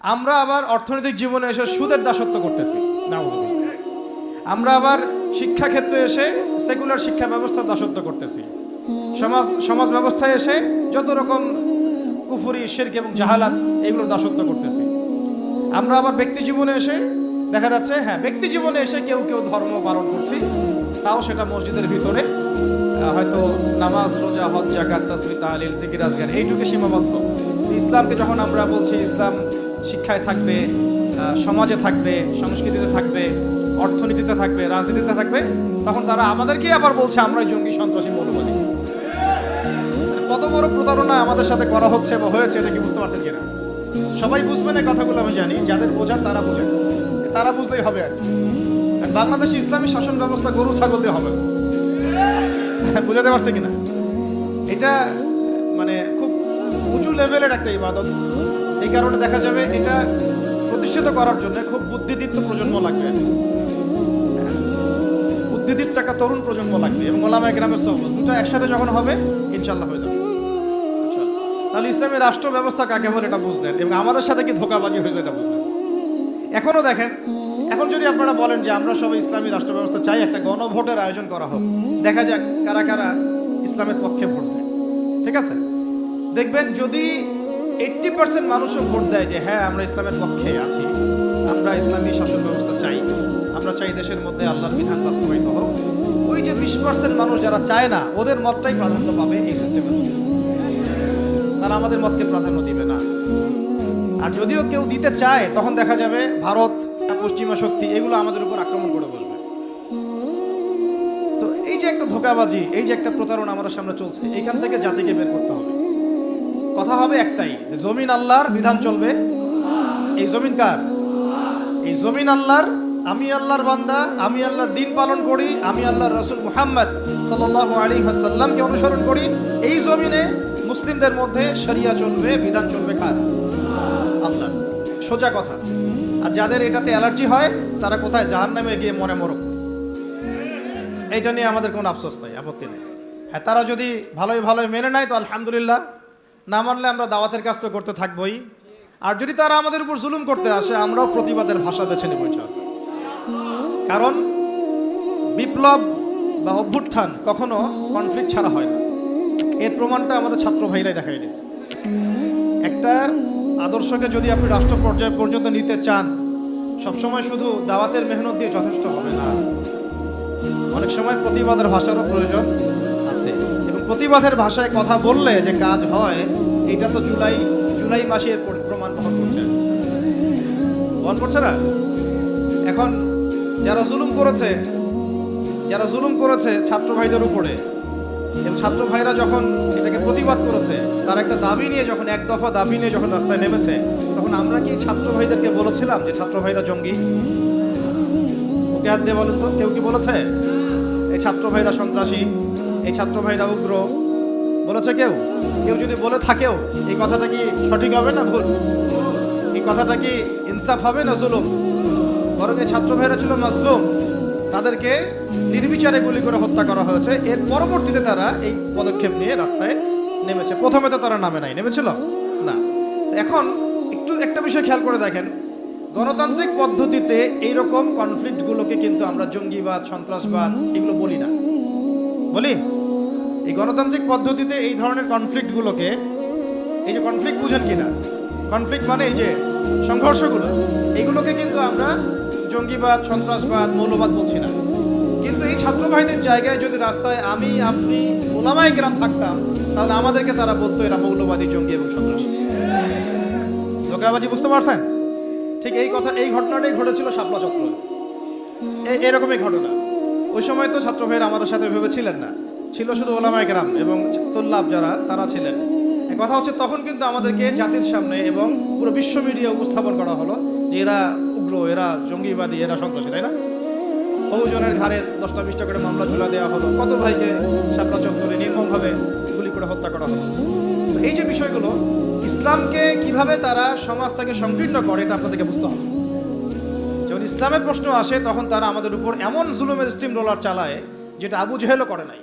আমরা আবার অর্থনৈতিক জীবনে এসে সুদের দাসত্ব করতেছি। আমরা আবার শিক্ষাক্ষেত্রে এসে সেকুলার শিক্ষা ব্যবস্থার দাসত্ব করতেছি। সমাজ সমাজ ব্যবস্থায় এসে যত রকম কুফুরি, শিরক এবং জাহালাত এগুলোর দাসত্ব করতেছি। আমরা আবার ব্যক্তি জীবনে এসে দেখা যাচ্ছে হ্যাঁ ব্যক্তি জীবনে এসে কেউ কেউ ধর্ম পালন করছি, তাও সেটা মসজিদের ভিতরে। হয়তো নামাজ, রোজা, হজ জাকাত তাসমি তাহলিল, জিকির আজগার এইটুকু সীমাবদ্ধ। ইসলামকে যখন আমরা বলছি, ইসলাম শিক্ষায় থাকবে সমাজে থাকবে, সংস্কৃতিতে থাকবে, অর্থনীতিতে থাকবে, রাজনীতিতে থাকবে, তখন তারা আমাদেরকেই আবার বলছে, আমরাই জঙ্গি সন্ত্রাসী মৌলবাদী। কত বড় প্রতারণা আমাদের সাথে করা হচ্ছে বা হয়েছে, এটা কি বুঝতে পারছেন কিনা? সবাই বুঝবে না কথাগুলো আমি জানি, যাদের বোঝার তারা বোঝেন। তারা বুঝলেই হবে আর বাংলাদেশ ইসলামী শাসন ব্যবস্থা গরু, ছাগল দিয়ে হবে। না। বুঝাতে পারছে কিনা? এটা মানে খুব উঁচু লেভেলের একটা ইবাদত। এই কারণে দেখা যাবে এটা প্রতিষ্ঠিত করার জন্য খুব বুদ্ধিদীপ্ত প্রজন্ম লাগবে। বুদ্ধিদীপ্ত একটা তরুণ প্রজন্ম লাগবে এবং ওলামা গ্রামের সব দুটো একসাথে যখন হবে ইনশাল্লাহ হয়ে যাবে। আচ্ছা। তাহলে ইসলামের রাষ্ট্র ব্যবস্থা কাকে বলে এটা বুঝলেন এবং আমাদের সাথে কি ধোকাবাজি হয়েছে এটা বুঝলেন? এখনও দেখেন, এখন যদি আপনারা বলেন যে আমরা সবাই ইসলামী রাষ্ট্র ব্যবস্থা চাই, একটা গণভোটের আয়োজন করা হোক, দেখা যাক কারা কারা ইসলামের পক্ষে ভোট দেয়। ঠিক আছে? দেখবেন যদি এইট্টি পার্সেন্ট মানুষও ভোট দেয় যে হ্যাঁ আমরা ইসলামের পক্ষে আছি। আমরা ইসলামী শাসন ব্যবস্থা চাই। আমরা চাই দেশের মধ্যে আল্লাহর বিধান বাস্তবায়িত হোক। ওই যে বিশ পার্সেন্ট মানুষ যারা চায় না, ওদের মতটাই প্রাধান্য পাবে এই সিস্টেমের তারা আমাদের মতকে প্রাধান্য দিবে না। আর যদিও কেউ দিতে চায়, তখন দেখা যাবে ভারত, পশ্চিমা শক্তি, এগুলো আমাদের উপর আক্রমণ করে বলবে তো এই যে একটা ধোকাবাজি, এই যে একটা প্রতারণা আমাদের সামনে চলছে এইখান থেকে জাতিকে বের করতে হবে। কথা হবে একটাই, যে জমিন আল্লাহর বিধান চলবে। এই জমিন কার? এই জমিন আল্লাহর, আমি আল্লাহর বান্দা, আমি আল্লাহর দিন পালন করি, আমি আল্লাহর রসুল মুহাম্মদ সাল্লাল্লাহু আলাইহি ওয়াসাল্লামকে অনুসরণ করি। এই জমিনে মুসলিমদের মধ্যে শরিয়া চলবে, বিধান চলবে কার? আল্লাহ সোজা কথা। আর যাদের এটাতে অ্যালার্জি হয়, তারা কোথায়? জাহান নামে গিয়ে মনে মরক। এইটা নিয়ে আমাদের কোনো আফসোস নাই, আপত্তি নেই। হ্যাঁ তারা যদি ভালোই ভালোই মেনে নেয়, তো আলহামদুলিল্লাহ। না মানলে আমরা দাওয়াতের কাজ তো করতে থাকবোই। আর যদি তারা আমাদের উপর জুলুম করতে আসে, আমরাও প্রতিবাদের ভাষা বেছে নেব কারণ বিপ্লব বা অভ্যুত্থান কখনো কনফ্লিক্ট ছাড়া হয় না। এর প্রমাণটা আমাদের ছাত্র ভাইরাই দেখাই দিয়েছে। একটা আদর্শকে যদি আপনি রাষ্ট্র পর্যায় পর্যন্ত নিতে চান, সবসময় শুধু দাওয়াতের মেহনত দিয়ে যথেষ্ট হবে না। অনেক সময় প্রতিবাদের ভাষারও প্রয়োজন। প্রতিবাদের ভাষায় কথা বললে যে কাজ হয়, এটা তো জুলাই জুলাই মাসের প্রমাণ বহন করছে বহন করছে না এখন যারা জুলুম করেছে, যারা জুলুম করেছে ছাত্র ভাইদের উপরে, এবং ছাত্র ভাইরা যখন এটাকে প্রতিবাদ করেছে, তার একটা দাবি নিয়ে যখন, এক দফা দাবি নিয়ে যখন রাস্তায় নেমেছে, তখন আমরা কি ছাত্র ভাইদেরকে বলেছিলাম যে ছাত্র ভাইরা জঙ্গি? ওকে হাত দিয়ে বলেন তো, কেউ কি বলেছে? এই ছাত্র ভাইরা সন্ত্রাসী। এই ছাত্র ভাইরা উগ্র। বলেছে কেউ? কেউ যদি বলে থাকেও, এই কথাটা কি সঠিক হবে না ভুল? এই কথাটা কি ইনসাফ হবে না জুলুম? বরং এই ছাত্র ভাইরা ছিল মাজলুম। তাদেরকে নির্বিচারে গুলি করে হত্যা করা হয়েছে। এর পরবর্তীতে তারা এই পদক্ষেপ নিয়ে রাস্তায় নেমেছে। প্রথমে তো তারা নামে নাই, নেমেছিল? না। এখন একটু একটা বিষয় খেয়াল করে দেখেন। গণতান্ত্রিক পদ্ধতিতে এইরকম কনফ্লিক্টগুলোকে কিন্তু আমরা জঙ্গিবাদ, সন্ত্রাসবাদ এগুলো বলি না। বলি? এই গণতান্ত্রিক পদ্ধতিতে এই ধরনের কনফ্লিক্টগুলোকে এই যে কনফ্লিক্ট বুঝেন কিনা? কনফ্লিক্ট মানে এই যে সংঘর্ষগুলো, এগুলোকে কিন্তু আমরা জঙ্গিবাদ, সন্ত্রাসবাদ, মৌলবাদ বলছি না। কিন্তু এই ছাত্র জায়গায় যদি রাস্তায় আমি, আপনি, ওলামায় গ্রাম থাকতাম, তাহলে আমাদেরকে তারা বলতো এরা মৌলবাদী, জঙ্গি এবং সন্ত্রাসী। ধোকাবাজি বুঝতে পারছেন? ঠিক এই কথা, এই ঘটনাটাই ঘটেছিল শাপলা এই এরকমই ঘটনা। ওই সময় তো ছাত্র ভাইয়েরা আমাদের সাথে ভেবেছিলেন না। ছিল শুধু ওলামায় গ্রাম এবং তোল্লাভ যারা, তারা ছিলেন। কথা হচ্ছে তখন কিন্তু আমাদেরকে জাতির সামনে এবং পুরো বিশ্ব মিডিয়া উপস্থাপন করা হলো যে এরা উগ্র, এরা জঙ্গিবাদী, এরা সন্ত্রাসী, তাই না? বহুজনের ঘাড়ে দশটা বিশটা করে মামলা ঝুলা দেওয়া হলো। কত ভাইকে শাপলা চত্বরে নির্মমভাবে গুলি করে হত্যা করা হলো? এই যে বিষয়গুলো, ইসলামকে কীভাবে তারা সমাজ থেকে সংকীর্ণ করে, এটা আপনাদেরকে বুঝতে হবে। যখন ইসলামের প্রশ্ন আসে, তখন তারা আমাদের উপর এমন জুলুমের স্টিম রোলার চালায়, যেটা আবু জেহেলও করে নাই।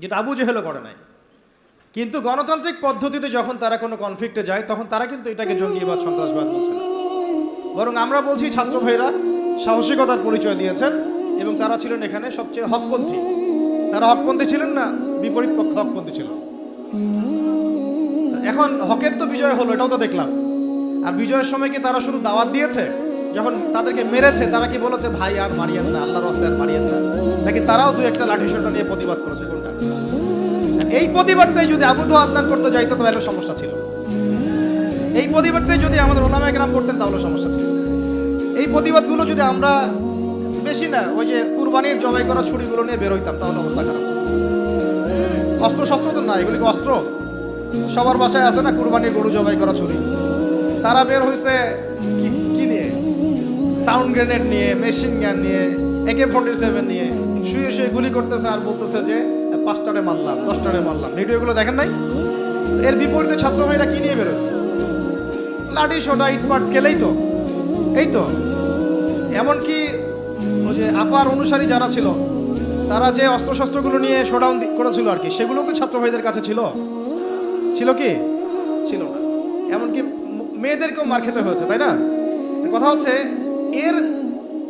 যেটা আবু জেহেলও করে নাই। কিন্তু গণতান্ত্রিক পদ্ধতিতে যখন তারা কোনো কনফ্লিক্টে যায়, তখন তারা কিন্তু এটাকে জঙ্গিবাদ, সন্ত্রাসবাদ বলছে। না বরং আমরা বলছি, ছাত্র ভাইরা, সাহসিকতার পরিচয় দিয়েছেন এবং তারা ছিলেন এখানে সবচেয়ে হকপন্থী। তারা হকপন্থী ছিলেন না, বিপরীত পক্ষ হকপন্থী ছিল। এখন হকের তো বিজয় হলো, এটাও তো দেখলাম। আর বিজয়ের সময় কি তারা শুধু দাওয়াত দিয়েছে? যখন তাদেরকে মেরেছে, তারা কি বলেছে, ভাই আর মারিয়েন না, আল্লাহর রাস্তায় আর মারিয়েন না? নাকি তারাও দু একটা লাঠি সোটা নিয়ে প্রতিবাদ করেছে, কোনটা? এই প্রতিবাদটাই যদি আবুদ আদনান করতে যাইতো তাহলে সমস্যা ছিল। এই প্রতিবাদটাই যদি আমাদের ওলামায় গ্রাম করতেন, তাহলে সমস্যা ছিল। এই প্রতিবাদগুলো যদি আমরা বেশি না, ওই যে কুরবানির জবাই করা ছুরিগুলো নিয়ে বের হইতাম, তাহলে অবস্থা খারাপ। অস্ত্র শস্ত্র তো না এগুলি অস্ত্র? সবার বাসায় আছে না কুরবানির গরু জবাই করা ছুরি? তারা বের হয়েছে কি সাউন্ড গ্রেনেড নিয়ে, মেশিন গান নিয়ে, একে ফোর্টি সেভেন নিয়ে শুয়ে শুয়ে গুলি করতেছে আর বলতেছে যে, পাঁচটারে মারলাম, দশটারে মারলাম। ভিডিওগুলো দেখেন নাই? এর বিপরীতে ছাত্র ভাইরা কি নিয়ে বেরোছে লাঠি, সোটা, ইটপাট গেলেই তো। এই তো। এমনকি ওই যে আপার অনুসারী যারা ছিল, তারা যে অস্ত্রশস্ত্রগুলো নিয়ে শোডাউন করেছিল আর কি, সেগুলো কি ছাত্র ভাইদের কাছে ছিল। ছিল কি? ছিল না। এমনকি মেয়েদেরকেও মার খেতে হয়েছে, তাই না? কথা হচ্ছে এর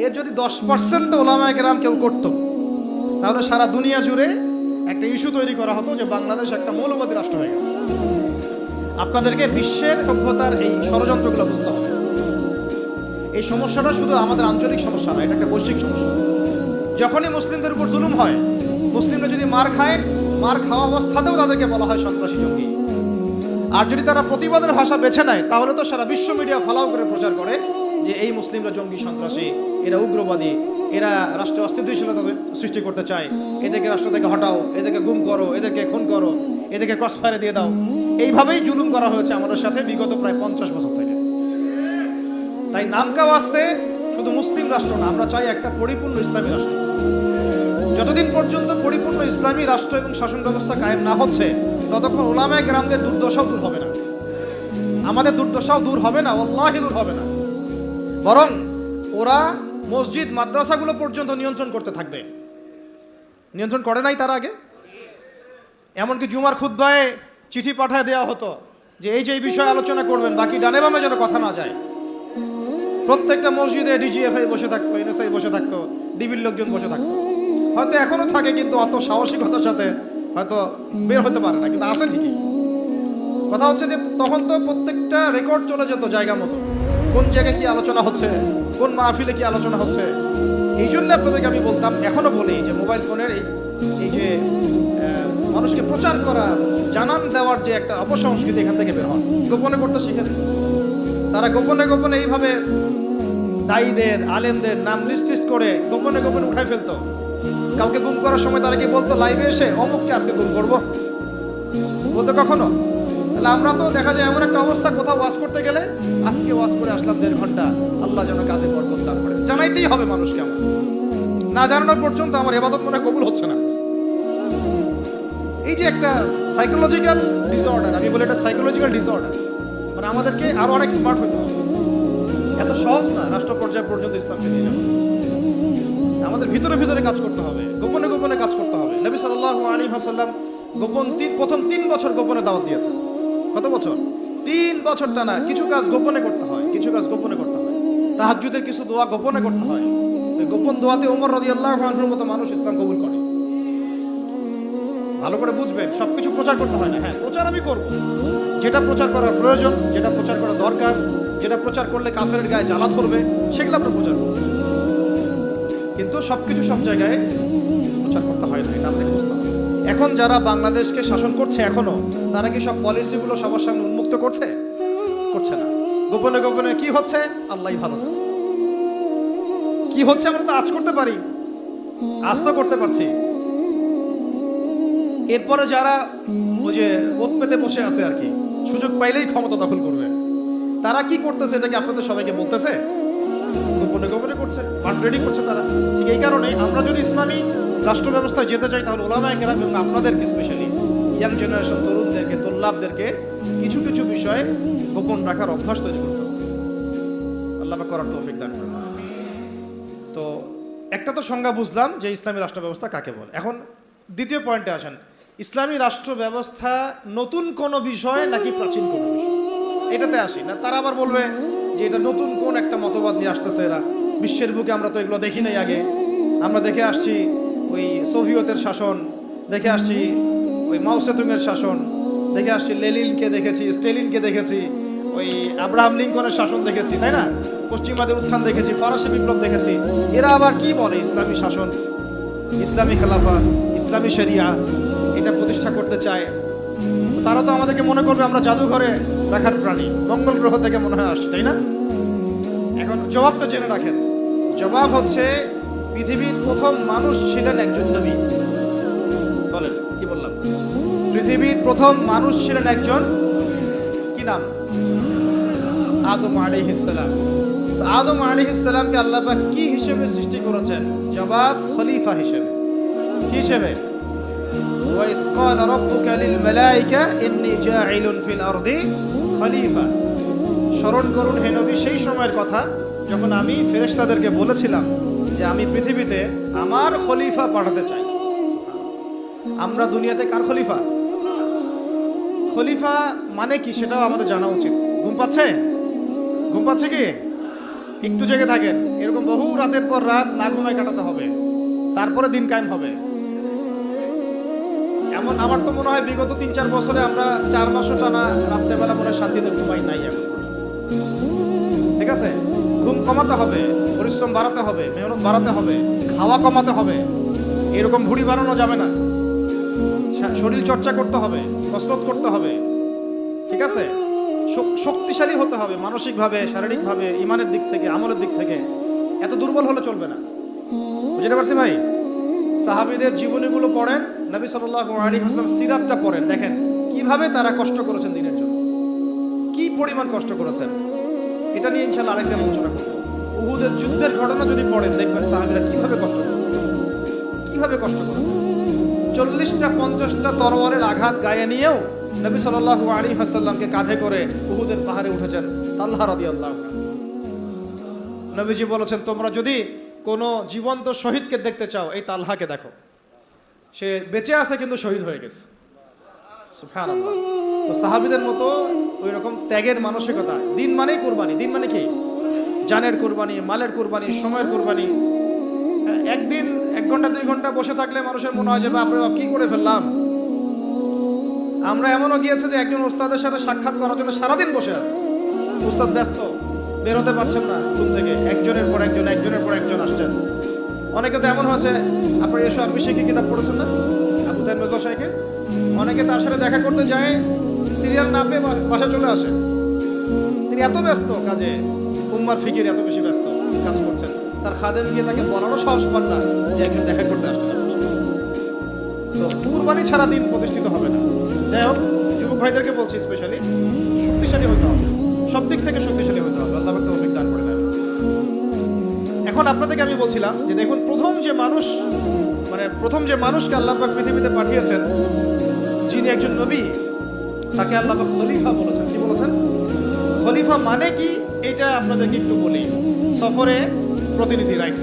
এর যদি দশ পার্সেন্ট ওলামায় গ্রাম কেউ করতো, তাহলে সারা দুনিয়া জুড়ে একটা ইস্যু তৈরি করা হতো যে বাংলাদেশ একটা মৌলবাদী রাষ্ট্র হয়ে গেছে। আপনাদেরকে বিশ্বের সভ্যতার এই ষড়যন্ত্রগুলো বুঝতে হবে। এই সমস্যাটা শুধু আমাদের আঞ্চলিক সমস্যা না এটা একটা বৈশ্বিক সমস্যা। যখনই মুসলিমদের উপর জুলুম হয়, মুসলিমরা যদি মার খায়, মার খাওয়া অবস্থাতেও তাদেরকে বলা হয় সন্ত্রাসী জঙ্গি। আর যদি তারা প্রতিবাদের ভাষা বেছে নেয়, তাহলে তো সারা বিশ্ব মিডিয়া ফলাও করে প্রচার করে। যে এই মুসলিমরা জঙ্গি, সন্ত্রাসী, এরা উগ্রবাদী, এরা রাষ্ট্র অস্থিতিশীলতা সৃষ্টি করতে চায়। এদেরকে রাষ্ট্র থেকে হটাও, এদেরকে গুম করো, এদেরকে খুন করো, এদেরকে ক্রস ফায়ারে দিয়ে দাও। এইভাবেই জুলুম করা হয়েছে আমাদের সাথে বিগত প্রায় পঞ্চাশ বছর থেকে। তাই নামকাও আসতে শুধু মুসলিম রাষ্ট্র না, আমরা চাই একটা পরিপূর্ণ ইসলামী রাষ্ট্র। যতদিন পর্যন্ত পরিপূর্ণ ইসলামী রাষ্ট্র এবং শাসন ব্যবস্থা কায়েম না হচ্ছে, ততক্ষণ ওলামায় গ্রামদের দুর্দশাও দূর হবে না। আমাদের দুর্দশাও দূর হবে না অল্লাহি দূর হবে না। বরং ওরা মসজিদ, মাদ্রাসাগুলো পর্যন্ত নিয়ন্ত্রণ করতে থাকবে। নিয়ন্ত্রণ করে নাই তার আগে? এমনকি জুমার খুদ্ায় চিঠি পাঠায় দেওয়া হতো যে এই যে এই বিষয়ে আলোচনা করবেন, বাকি ডানে বামে যেন কথা না যায়। প্রত্যেকটা মসজিদে ডিজিএফআই বসে থাকতো এনএসআই বসে থাকতো ডিবির লোকজন বসে থাকতো। হয়তো এখনও থাকে, কিন্তু অত সাহসিকতার সাথে হয়তো বের হতে পারে না, কিন্তু আছে ঠিকই। কথা হচ্ছে যে তখন তো প্রত্যেকটা রেকর্ড চলে যেত জায়গা মতো। কোন জায়গায় কি আলোচনা হচ্ছে? কোন মাহফিলে কি আলোচনা হচ্ছে? এই জন্য আপনাদেরকে আমি বলতাম, এখনও বলি যে মোবাইল ফোনের এই এই যে মানুষকে প্রচার করা, জানান দেওয়ার যে একটা অপসংস্কৃতি এখান থেকে বের হন। গোপনে করতে শিখে নেন। তারা গোপনে গোপনে এইভাবে দায়ীদের, আলেমদের নাম লিস্ট লিস্ট করে গোপনে গোপনে উঠায় ফেলতো। কাউকে গুম করার সময় তারা কি বলতো লাইভে এসে অমুককে আজকে গুম করব? বলতো কখনো? তাহলে আমরা তো দেখা যায় এমন একটা অবস্থা, কোথাও ওয়াজ করতে গেলে আজকে ওয়াজ করে আসলাম দেড় ঘণ্টা। আল্লাহ যেন কাজে বরকত দান করে। জানাইতেই হবে মানুষকে আমার না জানানোর পর্যন্ত আমার এবাদত মনে কবুল হচ্ছে না। এই যে একটা সাইকোলজিক্যাল ডিসঅর্ডার আমি বলি এটা সাইকোলজিক্যাল ডিসঅর্ডার মানে আমাদেরকে আরও অনেক স্মার্ট হতে হবে। এত সহজ না রাষ্ট্র পর্যায় পর্যন্ত ইসলামকে নিয়ে যাওয়া। আমাদের ভিতরে ভিতরে কাজ করতে হবে, গোপনে গোপনে কাজ করতে হবে। নবী সাল্লাল্লাহু আলাইহি ওয়াসাল্লাম গোপন তিন, প্রথম তিন বছর গোপনে দাওয়াত দিয়েছেন। কত বছর? তিন বছর টানা কিছু কাজ গোপনে করতে হয়, কিছু কাজ গোপনে করতে হয়। তাহাজ্জুদের কিছু দোয়া গোপনে করতে হয়। গোপন দোয়াতে ওমর রাদিয়াল্লাহু আনহুর মতো মানুষ ইসলাম কবুল করে। ভালো করে বুঝবেন, সবকিছু প্রচার করতে হয় না। হ্যাঁ প্রচার আমি করব। যেটা প্রচার করার প্রয়োজন, যেটা প্রচার করা দরকার, যেটা প্রচার করলে কাফের গায়ে জ্বালা ধরবে, সেগুলো আমরা প্রচার করব। কিন্তু সবকিছু সব জায়গায় প্রচার করতে হয় না, এটা আপনাকে বুঝতে এখন যারা বাংলাদেশকে শাসন করছে এখনও, তারা কি সব পলিসিগুলো সবার সামনে উন্মুক্ত করছে? করছে না। গোপনে গোপনে কি হচ্ছে? আল্লাহই ভালো কি হচ্ছে আমরা তো আজ করতে পারি? আজ তো করতে পারছি। এরপরে যারা ওই যে ওত পেতে বসে আছে আর কি, সুযোগ পাইলেই ক্ষমতা দখল করবে। তারা কি করতেছে এটা কি আপনাদের সবাইকে বলতেছে? গোপনে গোপনে করছে ফান্ড রেডি করছে তারা। ঠিক এই কারণে আমরা যদি ইসলামী রাষ্ট্র ব্যবস্থায় যেতে চাই তাহলে ওলামায় কেরাম এবং আপনাদেরকে স্পেশালি ইয়াং জেনারেশন তরুণদেরকে তোল্লাভদেরকে কিছু কিছু বিষয়ে গোপন রাখার অভ্যাস তৈরি করতে হবে। আল্লাহ করার তৌফিক দান তো একটা তো সংজ্ঞা বুঝলাম যে ইসলামী রাষ্ট্র ব্যবস্থা কাকে বলে। এখন দ্বিতীয় পয়েন্টে আসেন। ইসলামী রাষ্ট্র ব্যবস্থা নতুন কোন বিষয় নাকি প্রাচীন কোন বিষয়? এটাতে আসি না, তারা আবার বলবে যে এটা নতুন কোন একটা মতবাদ নিয়ে আসতেছে এরা। বিশ্বের বুকে আমরা তো এগুলো দেখি নাই আগে। আমরা দেখে আসছি ওই সোভিয়তের শাসন, দেখে আসছি ওই মাউসেতুংয়ের শাসন, দেখে আসছি লেলিনকে দেখেছি, স্টেলিনকে দেখেছি, ওই আব্রাহাম লিঙ্কনের শাসন দেখেছি, তাই না? পশ্চিমাদের উত্থান দেখেছি, ফরাসি বিপ্লব দেখেছি। এরা আবার কি বলে ইসলামী শাসন? ইসলামী খেলাফা ইসলামী শরিয়া, এটা প্রতিষ্ঠা করতে চায়। তারা তো আমাদেরকে মনে করবে আমরা জাদুঘরে রাখার প্রাণী, মঙ্গল গ্রহ থেকে মনে হয় আসছে, তাই না? এখন জবাবটা জেনে রাখেন। জবাব হচ্ছে পৃথিবীর প্রথম মানুষ ছিলেন একজন নবী বলেন কি বললাম পৃথিবীর প্রথম মানুষ ছিলেন একজন কি নাম আদম আলিহিসাল্লাম তো আদম আলিহিসাল্লামকে আল্লাহ পাক কি হিসেবে সৃষ্টি করেছেন জবাব খলিফা হিসেবে কি হিসেবে وإذ قال ربك للملائكة إني جاعل في الأرض خليفة স্মরণ করুন হে নবী সেই সময়ের কথা যখন আমি ফেরেশতাদেরকে বলেছিলাম যে আমি পৃথিবীতে আমার খলিফা পাঠাতে চাই। আমরা দুনিয়াতে কার খলিফা? খলিফা মানে কি সেটাও আমাদের জানা উচিত। ঘুম পাচ্ছে? ঘুম পাচ্ছে কি? একটু জেগে থাকেন। এরকম বহু রাতের পর রাত না ঘুমায় কাটাতে হবে। তারপরে দিন কায়েম হবে। এমন আমার তো মনে হয় বিগত তিন চার বছরে আমরা চার মাসও টানা রাত্রেবেলা মনে শান্তিতে ঘুমাই নাই এখন। ঠিক আছে? ঘুম কমাতে হবে। পরিশ্রম বাড়াতে হবে, মেহনত বাড়াতে হবে, খাওয়া কমাতে হবে, এরকম ভুড়ি বাড়ানো যাবে না। শরীর চর্চা করতে হবে, কসরত করতে হবে, ঠিক আছে? শক্তিশালী হতে হবে মানসিকভাবে, শারীরিকভাবে, ইমানের দিক থেকে, আমলের দিক থেকে। এত দুর্বল হলে চলবে না। বুঝতে পারছি ভাই? সাহাবিদের জীবনীগুলো পড়েন, নবী সাল্লাল্লাহু আলাইহি ওয়াসাল্লাম সিরাতটা পড়েন। দেখেন, কীভাবে তারা কষ্ট করেছেন দিনের জন্য। কি পরিমাণ কষ্ট করেছেন? এটা নিয়ে ইনশাল্লাহ আরেকদিন আলোচনা করব। উহুদের যুদ্ধের ঘটনা যদি পড়েন, দেখবেন সাহাবীরা কীভাবে কষ্ট করেছেন কীভাবে কষ্ট করেছেন চল্লিশটা, পঞ্চাশটা তরোয়ারের আঘাত গায়ে নিয়েও নবী সাল্লাল্লাহু আলাইহি ওয়াসাল্লামকে কাঁধে করে উহুদের পাহাড়ে উঠেছেন তাল্লাহ রাদিয়াল্লাহু আল্লাহ নবীজি বলেছেন, তোমরা যদি কোনো জীবন্ত শহীদকে দেখতে চাও, এই তালহাকে দেখো। সে বেঁচে আছে কিন্তু শহীদ হয়ে গেছে। তো সাহাবিদের মতো ওই রকম ত্যাগের মানসিকতা। দিন মানেই কোরবানি, দিন মানে কি? জানের কোরবানি, মালের কোরবানি, সময়ের কোরবানি। একদিন, এক ঘণ্টা, দুই ঘণ্টা বসে থাকলে মানুষের মনে হয় যে, বাপরে বাপ, কি করে ফেললাম? আমরা এমনও গিয়েছে যে, একজন ওস্তাদের সাথে সাক্ষাৎ করার জন্য সারাদিন বসে আছে। ওস্তাদ ব্যস্ত, বেরোতে পারছেন না রুম থেকে। একজনের পর একজন, একজনের পর একজন আসছেন। অনেকে তো এমন হয়েছে, আপনার এসো আর কি কিতাব পড়েছেন না? আবু তাইম সাহেবকে। অনেকে তার সাথে দেখা করতে যায়, সিরিয়াল না পেয়ে বাসা চলে আসে। তিনি এত ব্যস্ত কাজে। উম্মার ফিকির এত বেশি ব্যস্ত, কাজ করছেন। তার খাদেম গিয়ে তাকে বলারও সাহস পান না যে একজন দেখা করতে সাথে। তো কুরবানি ছাড়া দিন প্রতিষ্ঠিত হবে না। যাই হোক, যুবক ভাইদেরকে বলছি স্পেশালি শক্তিশালী হতে হবে। সব দিক থেকে শক্তিশালী হতে হবে, আল্লাহ তৌফিক দান করে দেন। এখন আপনাদেরকে আমি বলছিলাম যে দেখুন, প্রথম যে মানুষ মানে প্রথম যে মানুষকে আল্লাহ পাক পৃথিবীতে পাঠিয়েছেন, যিনি একজন নবী, তাকে আল্লাহ পাক খলিফা বলেছেন। কি বলেছেন? খলিফা মানে কি? এটা আপনাদেরকে একটু বলি। সফরে প্রতিনিধি রাইট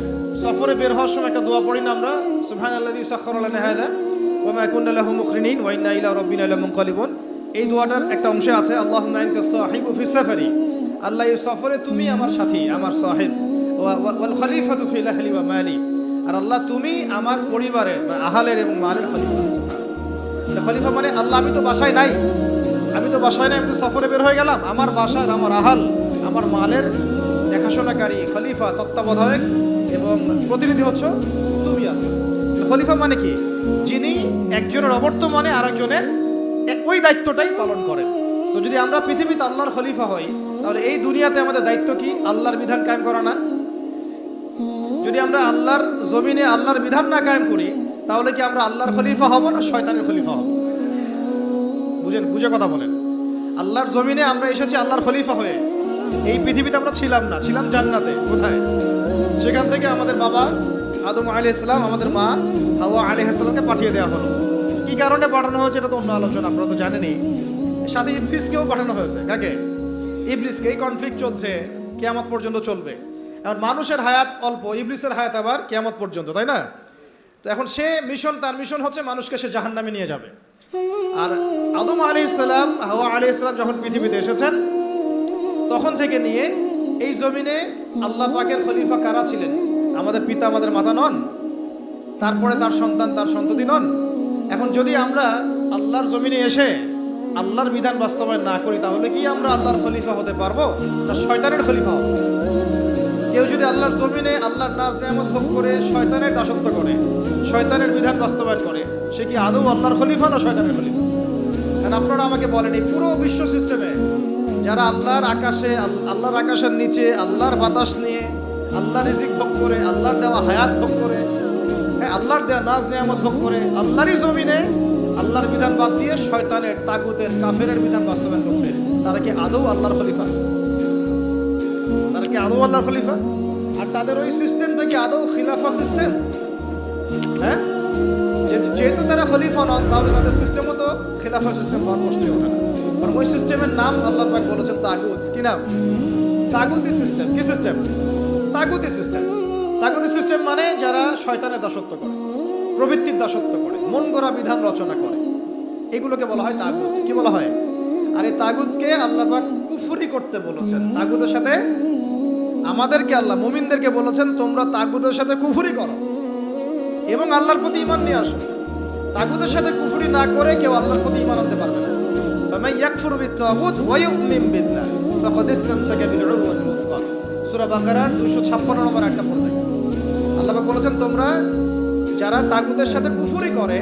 সফরে বের হওয়ার সময় একটা দোয়া পড়ি না আমরা। সুবহানাল্লাযী সাখখারা লানা হাদা ওয়া মা কুন্না লাহু মুকরিনিন ওয়া ইন্না ইলা রাব্বিনা লামুনকালিবুন। এই দোয়াটার একটা অংশে আছে, আল্লাহুম্মা আনতা সাহিবু ফি সাফারি। আল্লাহ, এই সফরে তুমি আমার সাথী, আমার সাহেব। ওয়া- ওয়া- ওয়াল খলিফাতু ফি আহলি ওয়া মালি। আর আল্লাহ, তুমি আমার পরিবারের মানে আহালের এবং মালের খলিফা। খলিফা মানে আল্লাহ, আমি তো বাসায় নাই। আমি তো বাসায় নাই, আমি তো সফরে বের হয়ে গেলাম। আমার বাসার, আমার আহাল। আমার মালের দেখাশোনাকারী খলিফা, তত্ত্বাবধায়ক এবং প্রতিনিধি হচ্ছে তুমি খলিফা মানে কি? যিনি একজনের অবর্তমানে আরেকজনের এ- ওই দায়িত্বটাই পালন করেন। তো যদি আমরা পৃথিবীতে আল্লাহর খলিফা হই, তাহলে এই দুনিয়াতে আমাদের দায়িত্ব কি? আল্লাহর বিধান কায়েম করা না? যদি আমরা আল্লাহর জমিনে আল্লাহর বিধান না কায়েম করি, তাহলে কি আমরা আল্লাহর খলিফা হব না শয়তানের খলিফা হব? বুঝেন, বুঝে কথা বলেন। আল্লাহর জমিনে আমরা এসেছি আল্লাহর খলিফা হয়ে। এই পৃথিবীতে আমরা ছিলাম না, ছিলাম জান্নাতে। কোথায়? সেখান থেকে আমাদের বাবা আদম আলী ইসলাম আমাদের মা হাওয়া আলী ইসলামকে পাঠিয়ে দেওয়া হলো। কি কারণে পাঠানো হয়েছে এটা তো অন্য আলোচনা আপনারা তো জানেনই সাথে ইবলিসকেও পাঠানো হয়েছে, কাকে? ইবলিসকে, এই কনফ্লিক্ট চলছে, কেয়ামত পর্যন্ত চলবে। আর মানুষের হায়াত অল্প, ইবলিসের হায়াত আবার কেয়ামত পর্যন্ত, তাই না? তো এখন সে মিশন তার মিশন হচ্ছে মানুষকে সে জাহান্নামে নিয়ে যাবে। আর আদম আলী ইসলাম হাওয়া আলী ইসলাম যখন পৃথিবীতে এসেছেন তখন থেকে নিয়ে এই জমিনে আল্লাহ পাকের খলিফা কারা ছিলেন? আমাদের পিতা, আমাদের মাতা নন। তারপরে তার সন্তান, তার সন্ততি নন। এখন যদি আমরা আল্লাহর জমিনে এসে আল্লাহর বিধান বাস্তবায়ন না করি, তাহলে কি আমরা আল্লাহর খলিফা হতে পারব? না, শয়তানের খলিফা কেউ যদি আল্লাহর জমিনে আল্লাহর নাজ, নেয়ামত ভোগ করে, শয়তানের দাসত্ব করে, শয়তানের বিধান বাস্তবায়ন করে, সে কি আদৌ আল্লাহর খলিফা না শয়তানের খলিফা? কারণ আপনারা আমাকে বলেন এই পুরো বিশ্ব সিস্টেমে যারা আল্লাহর আকাশে আল্লাহর আকাশের নিচে, আল্লাহর বাতাস নিয়ে আল্লাহ রিজিক ভোগ করে, আল্লাহর দেওয়া হায়াত ভোগ করে হ্যাঁ আল্লাহর দেওয়া নাজ নেয়ামত ভোগ করে, আল্লাহরই জমিনে আল্লাহর বিধান বাদ দিয়ে শয়তানের, তাগুতের, কাফেরের বিধান বাস্তবায়ন করছে। তারা কি আদৌ আল্লাহর খলিফা? তারা কি আদৌ আল্লাহর খলিফা? আর তাদের ওই সিস্টেমটা কি আদৌ খিলাফা সিস্টেম? হ্যাঁ? যেহেতু তারা খলিফা নন, তাহলে তাদের সিস্টেমও তো খিলাফা সিস্টেম হওয়ার ওঠে না। কারণ ওই সিস্টেমের নাম আল্লাহ পাক বলেছেন তাগুত। কি নাম? তাগুতি সিস্টেম। কি সিস্টেম? তাগুতি সিস্টেম। তাগুতি সিস্টেম মানে যারা শয়তানের দাসত্ব করে, প্রবৃত্তির দাসত্ব করে, মন গড়া বিধান রচনা করে। এগুলোকে বলা হয় তাগুত। কি বলা হয়? আর এই তাগুতকে আল্লাহ পাক কুফরি করতে বলেছেন। তাগুতের সাথে আমাদেরকে আল্লাহ, মুমিনদেরকে বলেছেন, তোমরা তাগুতের সাথে কুফরি করো। এবং আল্লাহর প্রতি ইমান নিয়ে আসো। তাগুতের সাথে কুফরি না করে কেউ আল্লাহর প্রতি ইমান আনতে পারবে না। বিত-তাগুত ওয়া ইউমিন বিল্লাহ ফাকাদ ইসতামসাকা বিল উরওয়াতিল উসকা সূরা বাকারার 256 নম্বর একটা পড়ে আল্লাহ বলেছেন, তোমরা যারা তাগুতের সাথে কুফরি করে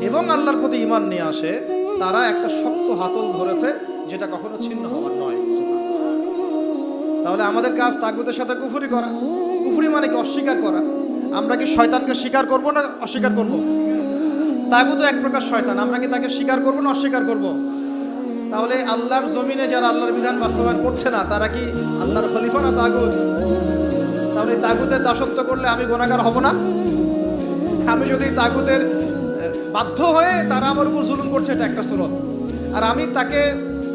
এবং আল্লাহর প্রতি ইমান নিয়ে আসে, তারা একটা শক্ত হাতল ধরেছে, যেটা কখনো ছিন্ন হওয়ার নয়। তাহলে আমাদের কাজ তাগুতের সাথে কুফরি করা। কুফরি মানে কি? অস্বীকার করা। আমরা কি শয়তানকে স্বীকার করব না অস্বীকার করব? তাগুত এক প্রকার শয়তান। আমরা কি তাকে স্বীকার করব না অস্বীকার করব? তাহলে আল্লাহর জমিনে যারা আল্লাহর বিধান বাস্তবায়ন করছে না, তারা কি আল্লাহর খলিফা না তাগুত? তাহলে এই তাগুতের দাসত্ব করলে আমি গোনাগার হব না? আমি যদি তাগুতের বাধ্য হয়ে তারা আমার উপর জুলুম করছে, এটা একটা সুরত। আর আমি তাকে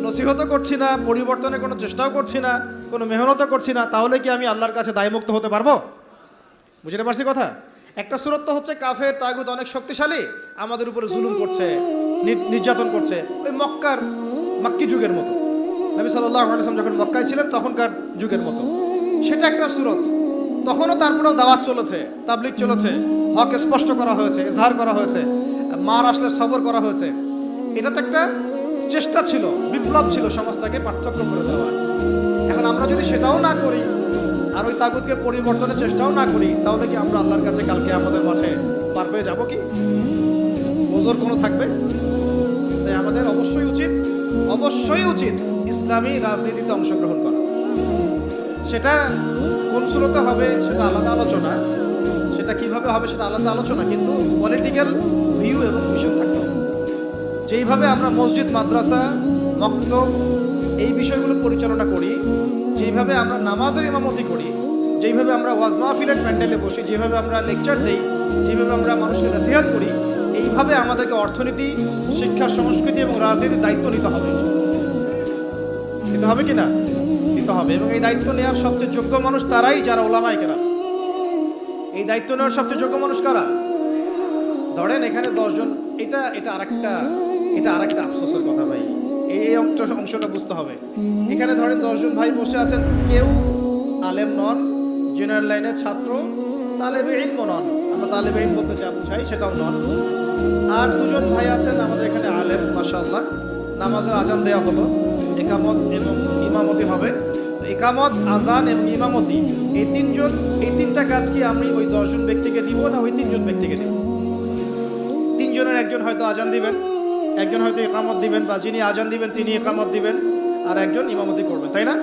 নসিহত করছি না পরিবর্তনের কোনো চেষ্টাও করছি না, কোনো মেহনতও করছি না, তাহলে কি আমি আল্লাহর কাছে দায়মুক্ত হতে পারব? বুঝতে পারছি কথা? একটা সুরত তো হচ্ছে কাফের, তাগুত অনেক শক্তিশালী, আমাদের উপরে জুলুম করছে নির্যাতন করছে। ওই মক্কার মাক্কি যুগের মতো। নবী সাল্লাহ আলাইসলাম যখন মক্কায় ছিলেন, তখনকার যুগের মতো। সেটা একটা সুরত। তখনও তারপরেও দাওয়াত চলেছে তাবলিক চলেছে, হক স্পষ্ট করা হয়েছে, ইজহার করা হয়েছে, মার আসলে সবর করা হয়েছে। এটা তো একটা চেষ্টা ছিল, বিপ্লব ছিল সমাজটাকে পার্থক্য করে দেওয়ার। এখন আমরা যদি সেটাও না করি, আর ওই তাগুতকে পরিবর্তনের চেষ্টাও না করি, তাহলে কি আমরা আল্লাহর কাছে কালকে আমাদের মাঠে পার পেয়ে যাব কি? ওজোর কোনো থাকবে? তাই আমাদের অবশ্যই উচিত অবশ্যই উচিত ইসলামী রাজনীতিতে অংশগ্রহণ করা। সেটা কোন সুরতে হবে সেটা আলাদা আলোচনা। সেটা কীভাবে হবে সেটা আলাদা আলোচনা, কিন্তু পলিটিক্যাল ভিউ এবং ভিশন থাকতে যেইভাবে আমরা মসজিদ, মাদ্রাসা মক্তব এই বিষয়গুলো পরিচালনা করি, যেইভাবে আমরা নামাজের ইমামতি করি, যেইভাবে আমরা ওয়াজ মাহফিলের প্যান্ডেলে বসি, যেভাবে আমরা লেকচার দিই, যেভাবে আমরা মানুষকে নসিহাত করি এইভাবে আমাদেরকে অর্থনীতি, শিক্ষা, সংস্কৃতি এবং রাজনীতির দায়িত্ব নিতে হবে? নিতে হবে কি না নিতে হবে। এবং এই দায়িত্ব নেওয়ার সবচেয়ে যোগ্য মানুষ তারাই, যারা ওলামাই কেনা এই দায়িত্ব নেওয়ার সবচেয়ে যোগ্য মানুষ কারা? ধরেন এখানে দশজন এটা এটা আরেকটা এটা আরেকটা আফসোসের কথা ভাই। এই এই অংশ, অংশটা বুঝতে হবে। এখানে ধরেন দশজন ভাই বসে আছেন। কেউ আলেম নন জেনারেল লাইনের ছাত্র, তালেবে ইলম নন। আমরা তালেবে ইলম বলতে যা বুঝাই সেটাও নন। আর দুজন ভাই আছেন আমাদের এখানে আলেম, মাশাআল্লাহ। নামাজের আজান দেওয়া হলো। একামত এবং ইমামতি হবে। একামত, আজান এবং ইমামতি, এই তিনজন, এই তিনটা কাজ কি আমি ওই দশজন ব্যক্তিকে দিব না ওই তিনজন ব্যক্তিকে দিব? তিনজনের একজন হয়তো আজান দিবেন, একজন হয়তো একামত দিবেন বা যিনি আজান দিবেন তিনি একামত দিবেন, আর একজন ইমামতি করবেন, তাই না?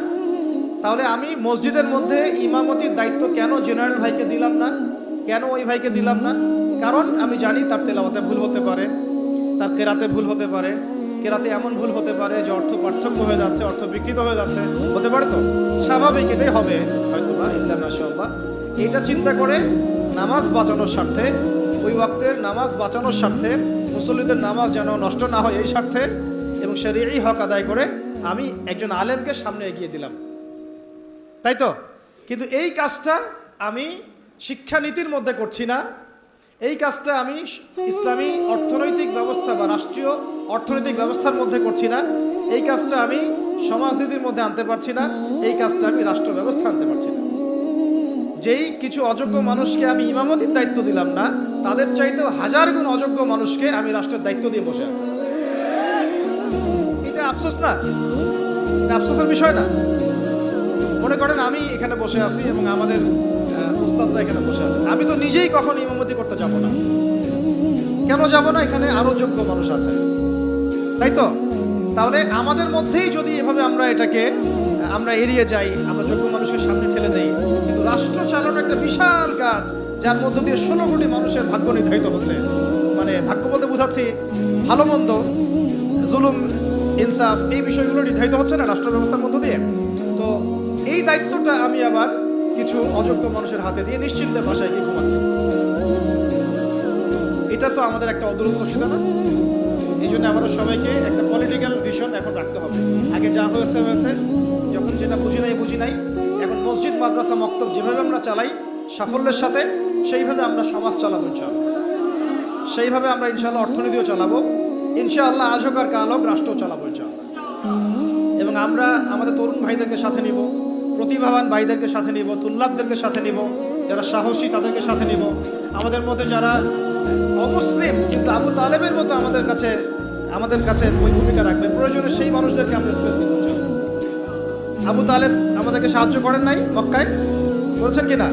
তাহলে আমি মসজিদের মধ্যে ইমামতির দায়িত্ব কেন জেনারেল ভাইকে দিলাম না? কেন ওই ভাইকে দিলাম না? কারণ আমি জানি তার তেলাওয়াতে ভুল হতে পারে, তার কেরাতে ভুল হতে পারে। কেরাতে এমন ভুল হতে পারে যে অর্থ পার্থক্য হয়ে যাচ্ছে, অর্থ বিকৃত হয়ে যাচ্ছে। হতে পারে তো? স্বাভাবিক এটাই হবে। হয়তো বা, ইল্লা এইটা চিন্তা করে নামাজ বাঁচানোর স্বার্থে, ওই ওয়াক্তের নামাজ বাঁচানোর স্বার্থে, মুসল্লিদের নামাজ যেন নষ্ট না হয় এই স্বার্থে, এবং সেরিয়াই হক আদায় করে আমি একজন আলেমকে সামনে এগিয়ে দিলাম। তাই তো? কিন্তু এই কাজটা আমি শিক্ষানীতির মধ্যে করছি না। এই কাজটা আমি ইসলামী অর্থনৈতিক ব্যবস্থা বা রাষ্ট্রীয় অর্থনৈতিক ব্যবস্থার মধ্যে করছি না। এই কাজটা আমি সমাজনীতির মধ্যে আনতে পারছি না। এই কাজটা আমি রাষ্ট্র ব্যবস্থা আনতে পারছি না। যেই কিছু অযোগ্য মানুষকে আমি ইমামতির দায়িত্ব দিলাম না, তাদের চাইতেও হাজার গুণ অযোগ্য মানুষকে আমি রাষ্ট্রের দায়িত্ব দিয়ে বসে আছি। এটা আফসোস না? আফসোসের বিষয় না? মনে করেন আমি এখানে বসে আছি এবং আমাদের উস্তাদরা এখানে বসে আছে আমি তো নিজেই কখন ইমামতি করতে যাব না। কেন যাব না? এখানে আরও যোগ্য মানুষ আছে। তাই তো? তাহলে আমাদের মধ্যেই যদি এভাবে আমরা এটাকে আমরা এড়িয়ে যাই, আমরা যোগ্য মানুষের সামনে ঠেলে দেই, কিন্তু রাষ্ট্র চালানো একটা বিশাল কাজ, যার মধ্য দিয়ে ষোলো কোটি মানুষের ভাগ্য নির্ধারিত হচ্ছে। মানে ভাগ্য বলতে বোঝাচ্ছি, ভালো মন্দ, জুলুম, ইনসাফ, এই বিষয়গুলো নির্ধারিত হচ্ছে না রাষ্ট্র ব্যবস্থার মধ্য দিয়ে। তো এই দায়িত্বটা আমি আবার কিছু অযোগ্য মানুষের হাতে দিয়ে নিশ্চিন্তে বাসায় গিয়ে ঘুমাচ্ছি। এটা তো আমাদের একটা অদূরদর্শিতা না? এই জন্য আমাদের সবাইকে একটা পলিটিক্যাল ভিশন এখন রাখতে হবে। আগে যা হয়েছে হয়েছে। যখন যেটা বুঝি নাই বুঝি নাই। এখন মসজিদ, মাদ্রাসা, মক্তব যেভাবে আমরা চালাই, সাফল্যের সাথে সেইভাবে আমরা সমাজ চালাবো, ইনশাআল্লাহ। সেইভাবে আমরা ইনশাআল্লাহ অর্থনীতিও চালাবো। ইনশাআল্লাহ আজ হোক আর কাল হোক রাষ্ট্র চালাবো, ইনশাআল্লাহ। এবং আমরা আমাদের তরুণ ভাইদেরকে সাথে নিব। প্রতিভাবান ভাইদেরকে সাথে নিব, তুল্লাবদেরকে সাথে নিব, যারা সাহসী তাদেরকে সাথে নিব। আমাদের মধ্যে যারা অমুসলিম, কিন্তু আবু তালেবের মতো আমাদের কাছে আমাদের কাছে ওই ভূমিকা রাখবে। প্রয়োজনে সেই মানুষদেরকে আমরা স্পেস দিব। আবু তালেব আমাদেরকে সাহায্য করেন নাই মক্কায়, বলছেন কিনা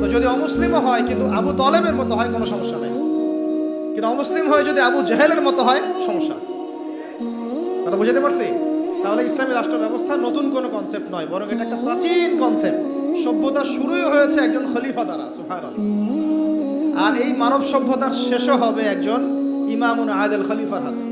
তো যদি অমুসলিমও হয়, কিন্তু আবু তালেবের মতো হয়, কোনো সমস্যা নেই। কিন্তু অমুসলিম হয়ে যদি আবু জেহেলের মতো হয়, সমস্যা আছে। তাহলে বুঝতে পারছি? তাহলে ইসলামী রাষ্ট্র ব্যবস্থা নতুন কোনো কনসেপ্ট নয়, বরং এটা একটা প্রাচীন কনসেপ্ট সভ্যতা শুরুই হয়েছে একজন খলিফা দ্বারা সুহার আর এই মানব সভ্যতার শেষও হবে একজন ইমামুন আদেল খলিফার হাতে।